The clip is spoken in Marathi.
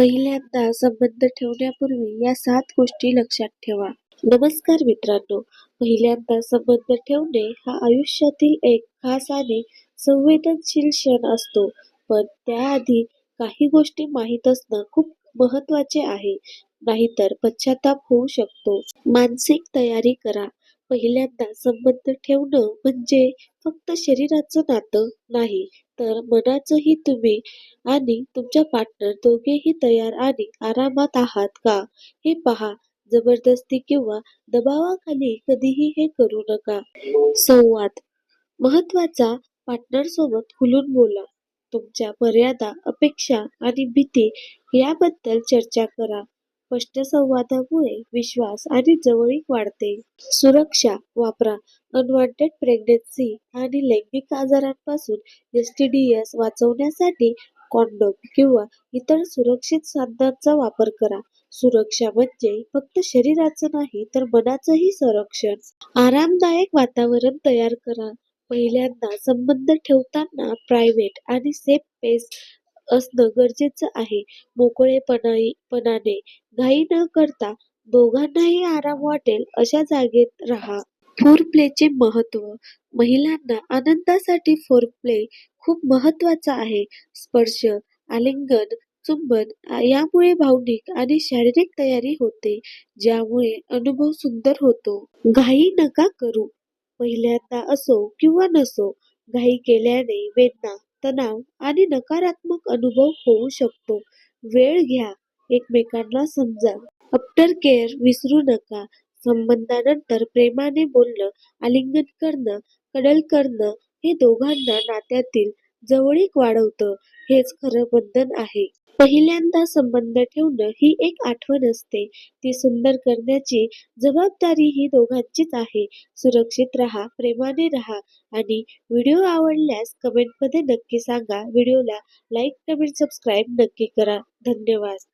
पहिल्यांदा संबंध ठेवण्यापूर्वी या सात गोष्टी लक्षात ठेवा. नमस्कार मित्रांनो, पहिल्यांदा संबंध ठेवणे हा आयुष्यातील एक खास आणि संवेदनशील क्षण असतो. पण त्याआधी काही गोष्टी माहीत असणं खूप महत्त्वाचे आहे, नाहीतर पश्चाताप होऊ शकतो. मानसिक तयारी करा. पहिल्यांदा संबंध ठेवणं म्हणजे फक्त शरीराचं नातं नाही, तर मनाचंही. तुम्ही आणि तुमच्या पार्टनर दोघेही तयार आणि आरामात आहात का हे पहा. जबरदस्ती किंवा दबावाखाली कधीही हे करू नका. संवाद महत्त्वाचा, पार्टनरसोबत खुलून बोला. तुमच्या मर्यादा, अपेक्षा आणि भीती याबद्दल चर्चा करा. स्पष्ट संवादामुळे विश्वास आणि जवळीक वाढते. सुरक्षा वापरा. अनवॉन्टेड प्रेग्नन्सी आणि लैंगिक आजारांपासून एस टी डी एस वाचवण्यासाठी कॉन्डोम किंवा इतर सुरक्षित साधनांचा वापर करा. सुरक्षा म्हणजे फक्त शरीराचं नाही, तर मनाचंही संरक्षण. आरामदायक वातावरण तयार करा. पहिल्यांदा संबंध ठेवताना प्रायव्हेट आणि सेफ स्पेस असणं गरजेचं आहे. मोकळेपणाने, घाई न करता दोघांनाही आराम वाटेल अशा जागेत राहा. फोरप्लेचे महत्त्व महिलांना आनंदासाठी फोरप्ले खूप महत्त्वाचा आहे. स्पर्श, आलिंगन, चुंबन यामुळे भावनिक आणि शारीरिक तयारी होते, ज्यामुळे अनुभव सुंदर होतो. घाई नका करू. पहिल्यांदा असो किंवा नसो, घाई केल्याने वेदना, तणाव आणि नकारात्मक अनुभव होऊ शकतो. वेळ घ्या. एकमेकांना समजा. आफ्टरकेअर विसरू नका. संबंधानंतर प्रेमाने बोलणं, आलिंगन करणं, कडल करणं हे दोघांना नात्यातील जवळीक वाढवतं. हेच खरं बंधन आहे. पहिल्यांदा संबंध ठेवणं ही एक आठवण असते. ती सुंदर करण्याची जबाबदारी ही दोघांचीच आहे. सुरक्षित राहा, प्रेमाने राहा आणि व्हिडिओ आवडल्यास कमेंटमध्ये नक्की सांगा. व्हिडिओला लाईक, कमेंट, सबस्क्राईब नक्की करा. धन्यवाद.